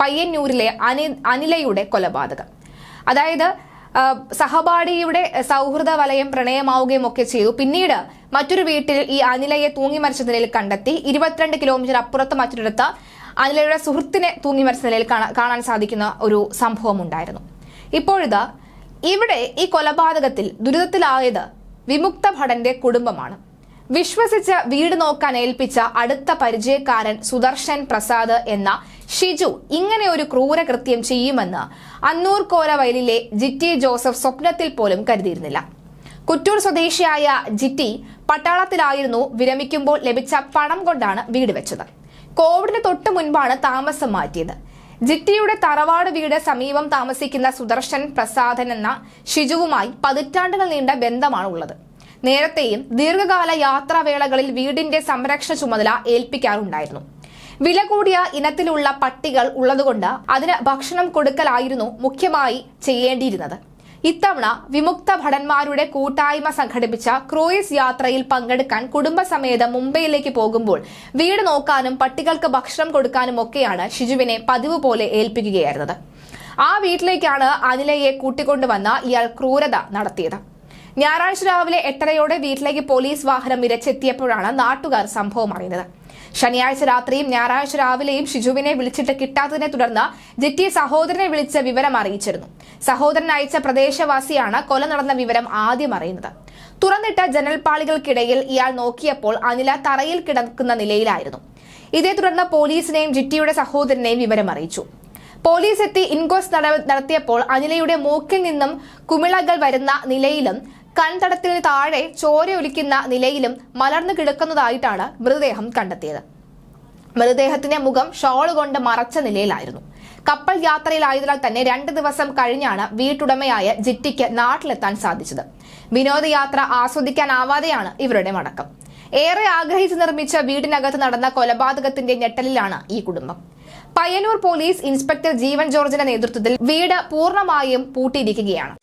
പയ്യന്നൂരിലെ അനി അനിലയുടെ കൊലപാതകം. അതായത് സഹപാഠിയുടെ സൗഹൃദ വലയം പ്രണയമാവുകയും ഒക്കെ ചെയ്തു. പിന്നീട് മറ്റൊരു വീട്ടിൽ ഈ അനിലയെ തൂങ്ങി മരിച്ച നിലയിൽ കണ്ടെത്തി. ഇരുപത്തിരണ്ട് കിലോമീറ്റർ അപ്പുറത്ത് മറ്റൊരിടത്ത് അനിലയുടെ സുഹൃത്തിനെ തൂങ്ങി മരിച്ച നിലയിൽ കാണാൻ സാധിക്കുന്ന ഒരു സംഭവം ഉണ്ടായിരുന്നു ഇപ്പോഴിത് ഇവിടെ ഈ കൊലപാതകത്തിൽ ദുരിതത്തിലായത് വിമുക്ത ഭടന്റെ കുടുംബമാണ്. വിശ്വസിച്ച് വീട് നോക്കാൻ ഏൽപ്പിച്ച അടുത്ത പരിചയക്കാരൻ സുദർശൻ പ്രസാദ് എന്ന ഷിജു ഇങ്ങനെ ഒരു ക്രൂരകൃത്യം ചെയ്യുമെന്ന് അന്നൂർ കോരവയലിലെ ജിറ്റി ജോസഫ് സ്വപ്നത്തിൽ പോലും കരുതിയിരുന്നില്ല. കുറ്റൂർ സ്വദേശിയായ ജിറ്റി പട്ടാളത്തിലായിരുന്നു വിരമിക്കുമ്പോൾ ലഭിച്ച പണം കൊണ്ടാണ് വീട് വെച്ചത്. കോവിഡിന് തൊട്ട് മുൻപാണ് താമസം മാറ്റിയത്. ജിറ്റിയുടെ തറവാട് വീട് സമീപം താമസിക്കുന്ന സുദർശൻ പ്രസാദൻ എന്ന ഷിജുവുമായി പതിറ്റാണ്ടുകൾ നീണ്ട ബന്ധമാണ് ഉള്ളത് നേരത്തെയും ദീർഘകാല യാത്രാവേളകളിൽ വീടിന്റെ സംരക്ഷണ ചുമതല ഏൽപ്പിക്കാറുണ്ടായിരുന്നു. വില കൂടിയ ഇനത്തിലുള്ള പട്ടികൾ ഉള്ളതുകൊണ്ട് അതിന് ഭക്ഷണം കൊടുക്കലായിരുന്നു മുഖ്യമായി ചെയ്യേണ്ടിയിരുന്നത്. ഇത്തവണ വിമുക്ത ഭടന്മാരുടെ കൂട്ടായ്മ സംഘടിപ്പിച്ച ക്രൂയിസ് യാത്രയിൽ പങ്കെടുക്കാൻ കുടുംബസമേതം മുംബൈയിലേക്ക് പോകുമ്പോൾ വീട് നോക്കാനും പട്ടികൾക്ക് ഭക്ഷണം കൊടുക്കാനും ഒക്കെയാണ് ഷിജുവിനെ പതിവ് പോലെ ഏൽപ്പിക്കുകയായിരുന്നത്. ആ വീട്ടിലേക്കാണ് അനിലയെ കൂട്ടിക്കൊണ്ടുവന്ന ഇയാൾ ക്രൂരത നടത്തിയത്. ഞായറാഴ്ച രാവിലെ എട്ടരയോടെ വീട്ടിലേക്ക് പോലീസ് വാഹനം ഇരച്ചെത്തിയപ്പോഴാണ് നാട്ടുകാർ സംഭവം അറിയുന്നത്. ശനിയാഴ്ച രാത്രിയും ഞായറാഴ്ച രാവിലെയും ഷിജുവിനെ വിളിച്ചിട്ട് കിട്ടാത്തതിനെ തുടർന്ന് ജെറ്റി സഹോദരനെ വിളിച്ച വിവരം അറിയിച്ചിരുന്നു. സഹോദരൻ അയച്ച പ്രദേശവാസിയാണ് കൊല നടന്ന വിവരം ആദ്യം അറിയുന്നത്. തുറന്നിട്ട ജനൽപ്പാളികൾക്കിടയിൽ ഇയാൾ നോക്കിയപ്പോൾ അനില തറയിൽ കിടക്കുന്ന നിലയിലായിരുന്നു. ഇതേ തുടർന്ന് പോലീസിനെയും ജിറ്റിയുടെ സഹോദരനെയും വിവരം അറിയിച്ചു. പോലീസ് എത്തി ഇൻക്വസ്റ്റ് നടത്തിയപ്പോൾ അനിലയുടെ മൂക്കിൽ നിന്നും കുമിളകൾ വരുന്ന നിലയിലും കൺതടത്തിന് താഴെ ചോരയൊലിക്കുന്ന നിലയിലും മലർന്നു കിടക്കുന്നതായിട്ടാണ് മൃതദേഹം കണ്ടെത്തിയത്. മൃതദേഹത്തിന്റെ മുഖം ഷോൾ കൊണ്ട് മറച്ച നിലയിലായിരുന്നു. കപ്പൽ യാത്രയിലായതിനാൽ തന്നെ രണ്ട് ദിവസം കഴിഞ്ഞാണ് വീട്ടുടമയായ ജിറ്റിക്ക് നാട്ടിലെത്താൻ സാധിച്ചത്. വിനോദയാത്ര ആസ്വദിക്കാനാവാതെയാണ് ഇവരുടെ മടക്കം. ഏറെ ആഗ്രഹിച്ച് നിർമ്മിച്ച വീടിനകത്ത് നടന്ന കൊലപാതകത്തിന്റെ ഞെട്ടലിലാണ് ഈ കുടുംബം. പയ്യന്നൂർ പോലീസ് ഇൻസ്പെക്ടർ ജീവൻ ജോർജിന്റെ നേതൃത്വത്തിൽ വീട് പൂർണമായും പൂട്ടിയിരിക്കുകയാണ്.